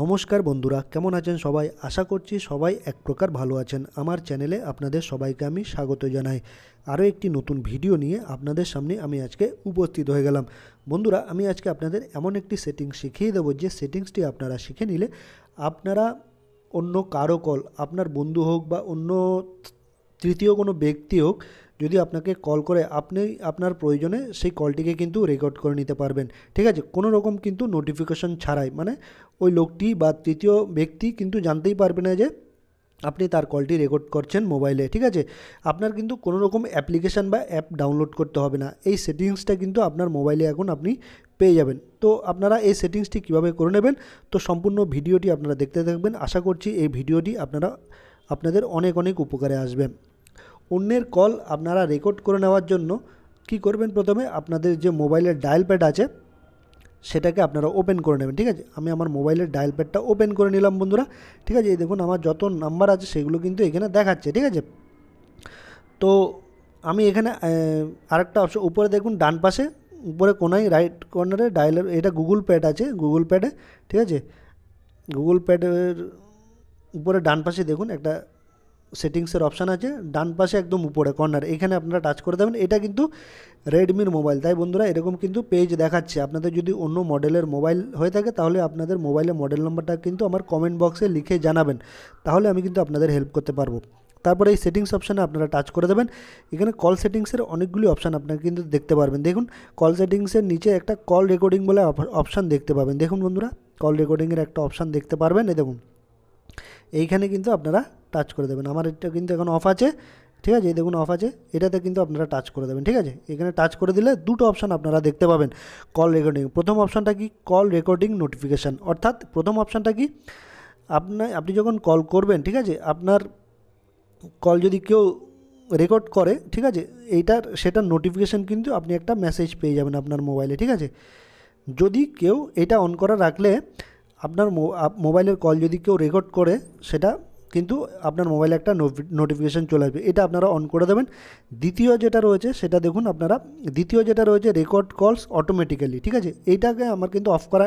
নমস্কার বন্ধুরা, কেমন আছেন সবাই? আশা করছি সবাই এক প্রকার ভালো আছেন। আমার চ্যানেলে আপনাদের সবাইকে আমি স্বাগত জানাই। আরও একটি নতুন ভিডিও নিয়ে আপনাদের সামনে আমি আজকে উপস্থিত হয়ে গেলাম। বন্ধুরা, আমি আজকে আপনাদের এমন একটি সেটিংস শিখিয়ে দেবো, যে সেটিংসটি আপনারা শিখে নিলে আপনারা অন্য কারও কল, আপনার বন্ধু হোক বা অন্য তৃতীয় কোনো ব্যক্তি হোক যদি আপনাকে কল করে আপনি আপনার প্রয়োজনে সেই কলটিকে কিন্তু রেকর্ড করে নিতে পারবেন। ঠিক আছে? কোনো রকম কিন্তু নোটিফিকেশন ছাড়াই। মানে ওই লোকটি বা তৃতীয় ব্যক্তি কিন্তু জানতেই পারবে না যে আপনি তার কলটি রেকর্ড করছেন মোবাইলে ঠিক আছে? আপনার কিন্তু কোনো রকম অ্যাপ্লিকেশান বা অ্যাপ ডাউনলোড করতে হবে না। এই সেটিংসটা কিন্তু আপনার মোবাইলে এখন আপনি পেয়ে যাবেন। তো আপনারা এই সেটিংসটি কীভাবে করে নেবেন? তো সম্পূর্ণ ভিডিওটি আপনারা দেখতে থাকবেন। আশা করছি এই ভিডিওটি আপনারা, আপনাদের অনেক অনেক উপকারে আসবে। অন্যের কল আপনারা রেকর্ড করে নেওয়ার জন্য কি করবেন প্রথমে? আপনাদের যে মোবাইলের ডায়াল প্যাড আছে, সেটাকে আপনারা ওপেন করে নেবেন, ঠিক আছে? আমি আমার মোবাইলের ডায়াল প্যাডটা ওপেন করে নিলাম, বন্ধুরা। ঠিক আছে? এই দেখুন, আমার যত নাম্বার আছে, সেগুলো কিন্তু এখানে দেখাচ্ছে, ঠিক আছে? তো আমি এখানে আরেকটা অপশন উপরে দেখুন, ডান পাশে, উপরে কোনায় রাইট কর্নারে ডায়ালের এটা গুগল প্যাড আছে গুগল প্যাডে ঠিক আছে? গুগল প্যাডের উপরে ডান পাশে দেখুন, একটা সেটিংসের অপশান আছে, ডান পাশে একদম উপরে কর্নার এখানে আপনারা টাচ করে দেবেন। এটা কিন্তু রেডমির মোবাইল তাই বন্ধুরা, এরকম কিন্তু পেজ দেখাচ্ছে। আপনাদের যদি অন্য মডেলের মোবাইল হয়ে থাকে, তাহলে আপনাদের মোবাইলের মডেল নাম্বারটা কিন্তু আমার কমেন্ট বক্সে লিখে জানাবেন। তাহলে আমি কিন্তু আপনাদের হেল্প করতে পারব। তারপরে এই সেটিংস অপশানে আপনারা টাচ করে দেবেন। এখানে কল সেটিংসের অনেকগুলি অপশান আপনারা কিন্তু দেখতে পারবেন। দেখুন কল সেটিংসের নিচে একটা কল রেকর্ডিং বলে অপশান দেখতে পাবেন। দেখুন বন্ধুরা কল রেকর্ডিংয়ের একটা অপশান দেখতে পারবেন। এই দেখুন, এইখানে কিন্তু আপনারা টাচ করে দেবেন। আমার এটা কিন্তু এখন অফ আছে, ঠিক আছে? এই দেখুন অফ আছে, এটাতে কিন্তু আপনারা টাচ করে দেবেন, ঠিক আছে? এখানে টাচ করে দিলে দুটো অপশান আপনারা দেখতে পাবেন কল রেকর্ডিং প্রথম অপশানটা কি? কল রেকর্ডিং নোটিফিকেশান অর্থাৎ প্রথম অপশানটা কি? আপনার আপনি যখন কল করবেন, ঠিক আছে? আপনার কল যদি কেউ রেকর্ড করে, ঠিক আছে? এইটার, সেটার নোটিফিকেশান কিন্তু আপনি একটা মেসেজ পেয়ে যাবেন আপনার মোবাইলে ঠিক আছে? যদি কেউ এটা অন করা রাখলে, আপনার মোবাইলের কল যদি কেউ রেকর্ড করে, সেটা কিন্তু আপনার মোবাইলে একটা নোটিফিকেশান চলে আসবে। এটা আপনারা অন করে দেবেন। দ্বিতীয় যেটা রয়েছে, সেটা দেখুন আপনারা। দ্বিতীয় যেটা রয়েছে রেকর্ড কলস অটোমেটিক্যালি ঠিক আছে? এইটাকে আমার কিন্তু অফ করা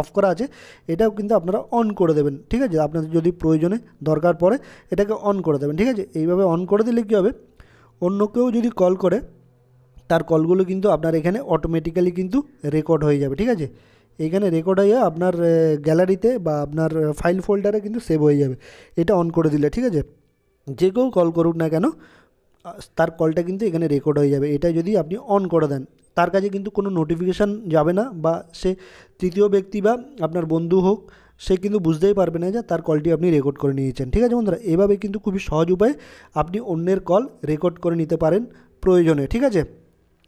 অফ করা আছে। এটাও কিন্তু আপনারা অন করে দেবেন, ঠিক আছে? আপনাদের যদি প্রয়োজনে দরকার পড়ে, এটাকে অন করে দেবেন, ঠিক আছে? এইভাবে অন করে দিলে কী হবে? অন্য কেউ যদি কল করে, তার কলগুলো কিন্তু আপনার এখানে অটোমেটিক্যালি কিন্তু রেকর্ড হয়ে যাবে, ঠিক আছে? এইখানে রেকর্ড হয়ে আপনার গ্যালারিতে বা আপনার ফাইল ফোল্ডারে কিন্তু সেভ হয়ে যাবে। এটা অন করে দিলে, ঠিক আছে? যে কেউ কল করুক না কেন তার কলটা কিন্তু এখানে রেকর্ড হয়ে যাবে। এটা যদি আপনি অন করে দেন, তার কাছে কিন্তু কোনো নোটিফিকেশান যাবে না বা সে তৃতীয় ব্যক্তি বা আপনার বন্ধু হোক, সে কিন্তু বুঝতেই পারবে না যে তার কলটি আপনি রেকর্ড করে নিয়েছেন। ঠিক আছে বন্ধুরা? এভাবে কিন্তু খুবই সহজ উপায়ে আপনি অন্যের কল রেকর্ড করে নিতে পারেন প্রয়োজনে, ঠিক আছে?